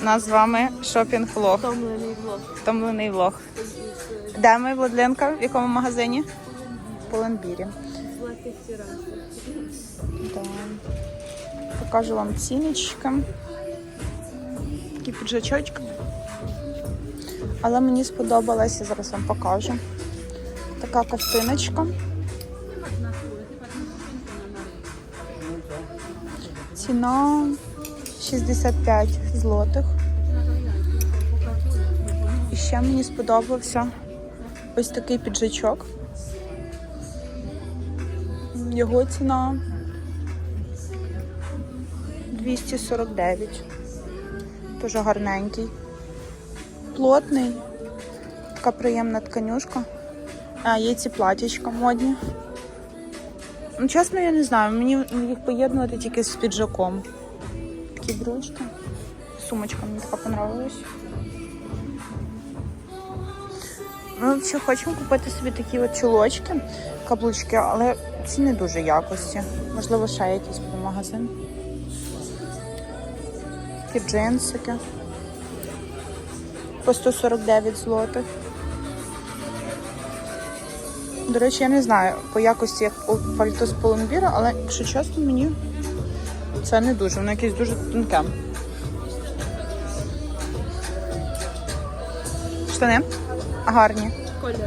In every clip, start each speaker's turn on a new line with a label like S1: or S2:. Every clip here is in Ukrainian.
S1: У нас з вами шопінг-влог,
S2: Втомлений влог.
S1: втомлений влог. Де ми, Владленка? В якому магазині? В Поланбірі. Да. Покажу вам ціночки. Такі піджачочки. Але мені сподобалася, зараз вам покажу. Така ковтиночка. Ціна 65 злотих. І ще мені сподобався ось такий піджачок. Його ціна 249. Дуже гарненький. Плотний. Така приємна тканюшка. А, є ці платічка модні. Ну, чесно, я не знаю. Мені їх поєднувати тільки з піджаком. Такі брючки. Сумочка мені така понравилась. Ми взагалі хочемо купити собі такі от чулочки, каблучки, але ці не дуже якості. Можливо, ще якийсь буде магазин. Такі джинсики. По 149 злотих. До речі, я не знаю по якості як пальто з Полумбіра, але якщо чесно, мені це не дуже, воно якесь дуже тонке. Штани? Гарні.
S2: Колір.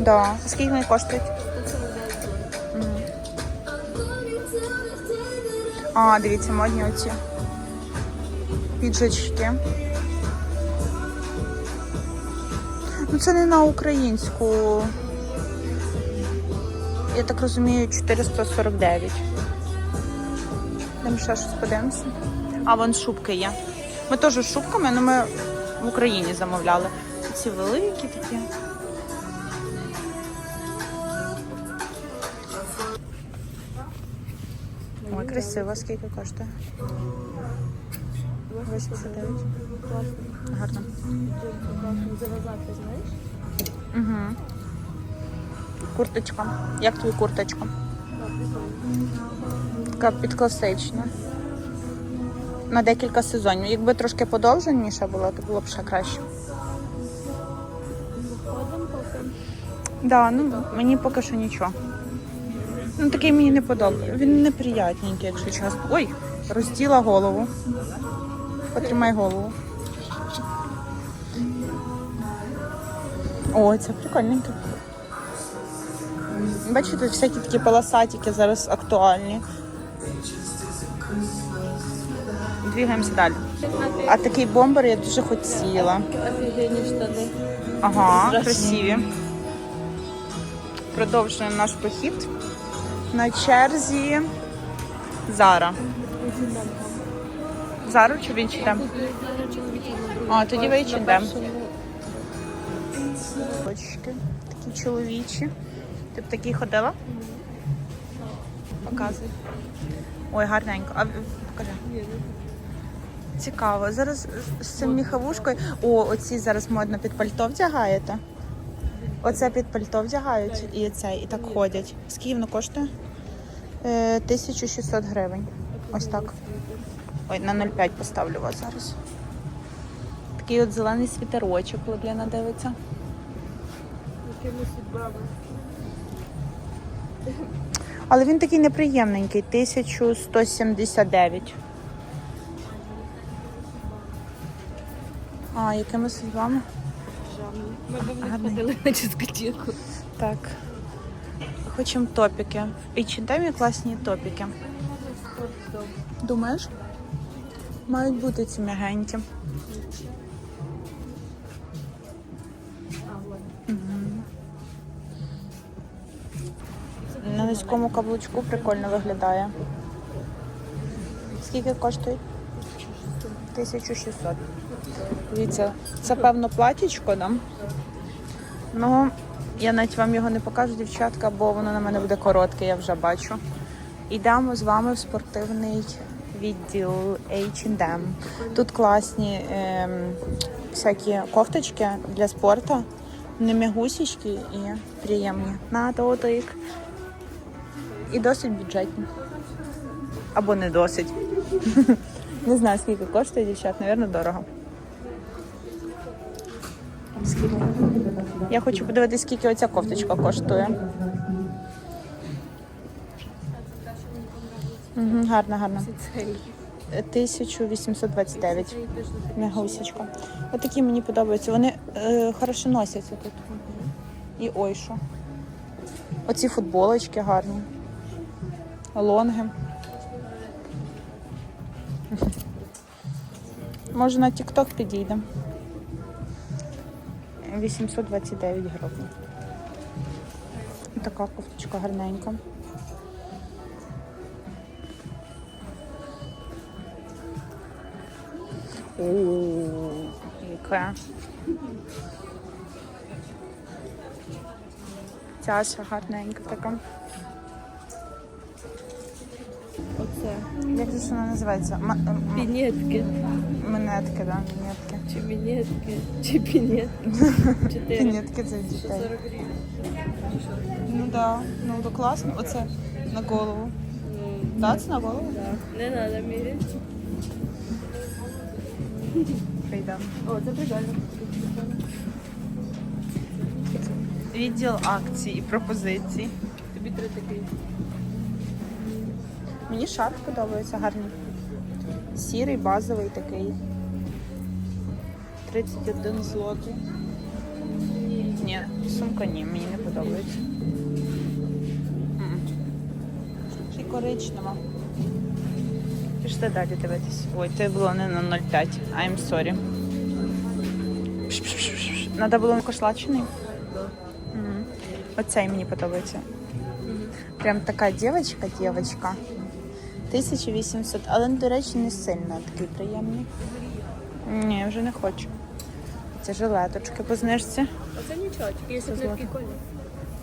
S1: Да. Скільки вони коштують?
S2: 149
S1: А, дивіться, модні оці. Піджачки. Ну, це не на українську. Я так розумію, 449. Там ще щось подивимося. А, вон шубки є. Ми теж з шубками, але ми в Україні замовляли. Ці великі такі. Ой, красиво, скільки коштує? 89.
S2: Класно.
S1: Гарно. Угу. Курточка. Як тобі курточка? Така підкласична. На декілька сезонів. Якби трошки подовженіше було, то було б ще краще. Да, ну мені поки що нічого. Ну такий мені не подобається. Він неприятненький, якщо чесно. Ой, розділа голову. Потримай голову. О, це прикольненьке. Бачите, всякі такі полосатики зараз актуальні. Двігаємося далі. А такий бомбер я дуже хотіла.
S2: Офігенні штани.
S1: Ага,
S2: Страшні.
S1: красиві. Продовжуємо наш похід. На черзі Зара. Зару чи він йдемо? А, тоді ви йдемо? такі чоловічі. Ти б такі ходила? Показуй. Ой, гарненько. А покажи. Цікаво. Зараз з цим міховушкою. О, оці зараз модно під пальто вдягаєте. Оце під пальто вдягають і це, і так ходять. Скільки воно коштує? Е, 1600 гривень. Ось так. Ой, на 0,5 поставлю вас зараз. Такий от зелений світерочок, Лебліна дивиться.
S2: Якимось відбрали.
S1: Але він такий неприємненький, 1179. А, якимось з вами?
S2: Ми не ходили на дискотеку.
S1: Так. Хочемо топіки. В H&M класні топіки. Думаєш? Мають бути ці м'ягенькі. Низькому каблучку прикольно виглядає. Скільки коштує? 1600. Дивіться, це певно платічко, да? Ну, я навіть вам його не покажу, дівчатка, бо воно на мене буде коротке, я вже бачу. Йдемо з вами в спортивний відділ H&M. Тут класні ем, всякі кофточки для спорту. Вони м'ягусічки і приємні. На дотик. І досить бюджетні. Або не досить. Не знаю, скільки коштує, дівчат, напевно, дорого. Скільки? Я хочу подивитися, скільки оця кофточка коштує. Угу, гарна, гарна.
S2: Цей.
S1: 1829.
S2: Цей теж не
S1: Не. Отакі мені подобаються. Вони е, хорошо носяться тут. І ой що. Оці футболочки гарні. Лонги. Може на TikTok підійдемо. 829 гривень. Така кофточка гарненька. О, яка. Ця ще гарненька така.
S2: Оце.
S1: Як ж вона називається?
S2: Пінетки.
S1: Монетки, да, монетки.
S2: Чи мінетки. Чи пінетки.
S1: Пінетки це дітей.
S2: 40 гривень.
S1: Ну да, ну то класно. Оце на голову. Да, це на голову?
S2: так. Не треба міряти.
S1: Прийдемо.
S2: О, це прикольно.
S1: Відділ акцій і пропозицій.
S2: Тобі три такий.
S1: Мені шарф подобається гарний. Сірий, базовий такий. 31 злотий. Ні, сумка ні, мені не подобається. Й коричнева. Пішли далі дивитись. Ой, це було не на 0,5. I'm sorry. Пш-пш-пш-пш. Було кошлачений. Оцей мені подобається. Прям така дівчинка, дівчинка. 1800, але, до речі, не сильно такий приємний. Ні, вже не хочу. Це жилеточки по знижці.
S2: Оце нічого, тільки якщо такий колір.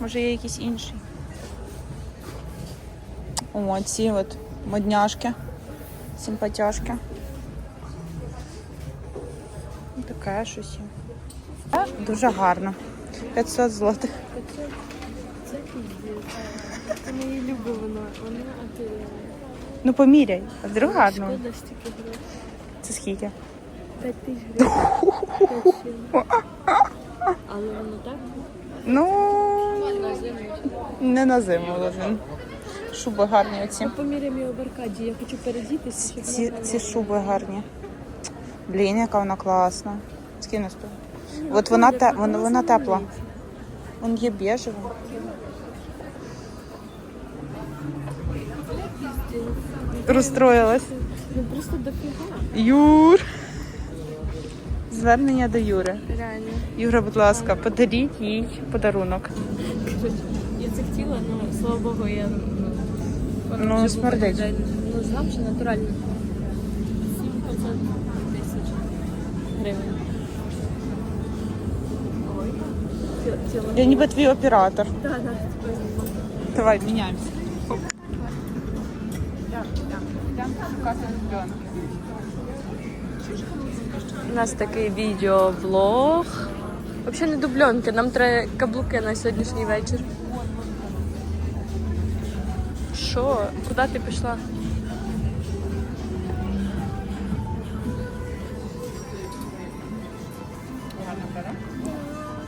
S1: Може є якийсь інший. О, ці от модняшки, симпатяшки. Таке щось. є. Дуже гарно. 500 злотих.
S2: Це піздець. Це воно. Воно охуєнне.
S1: Ну поміряй. А вдруг гарно.
S2: Шкода стільки грошей.
S1: Це скільки?
S2: 5 тисяч гривень. Але воно так?
S1: Ну, не на зиму лежин. Шуби гарні оці.
S2: Ми поміряємо його в Аркаді. Я хочу передітися,
S1: Ці, ці шуби гарні. Блін, яка вона класна. Вона стоїть? От вона, те, вона, вона тепла. Вон є бежева. Розстроїлась.
S2: Ну просто дофіга.
S1: Юр. Звернення до Юри.
S2: Реально.
S1: Юра, будь ласка, подаріть їй подарунок.
S2: Я це хотіла, але слава Богу, я ну, воно
S1: Ну,
S2: вже
S1: смердить.
S2: виглядає, Ну, знав, що натурально. 700 тисяч гривень. Ой. Ці
S1: Я ніби твій оператор.
S2: Так, так, тепер.
S1: Давай, міняємося.
S2: У нас такий відеоблог. Взагалі не дубльонки, нам треба каблуки на сьогоднішній вечір. Що? Куди ти пішла?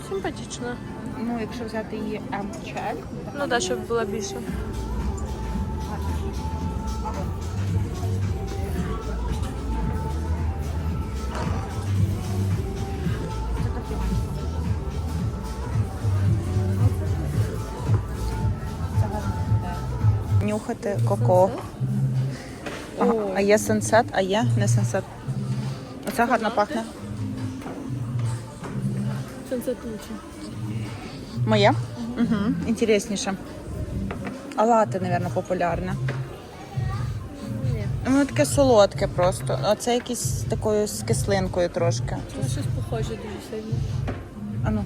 S2: Симпатично.
S1: Ну, якщо взяти її М-чек,
S2: Ну так, щоб було більше.
S1: Нюхати коко. Ага, а є сенсет, а є не сенсет. Оце гарно пахне.
S2: Сонце лучше.
S1: Моє? Угу. Інтересніше. А лати, мабуть, популярне. Воно таке солодке просто. А це якесь з такою з кислинкою трошки.
S2: це щось похоже дуже сильно.
S1: А ну.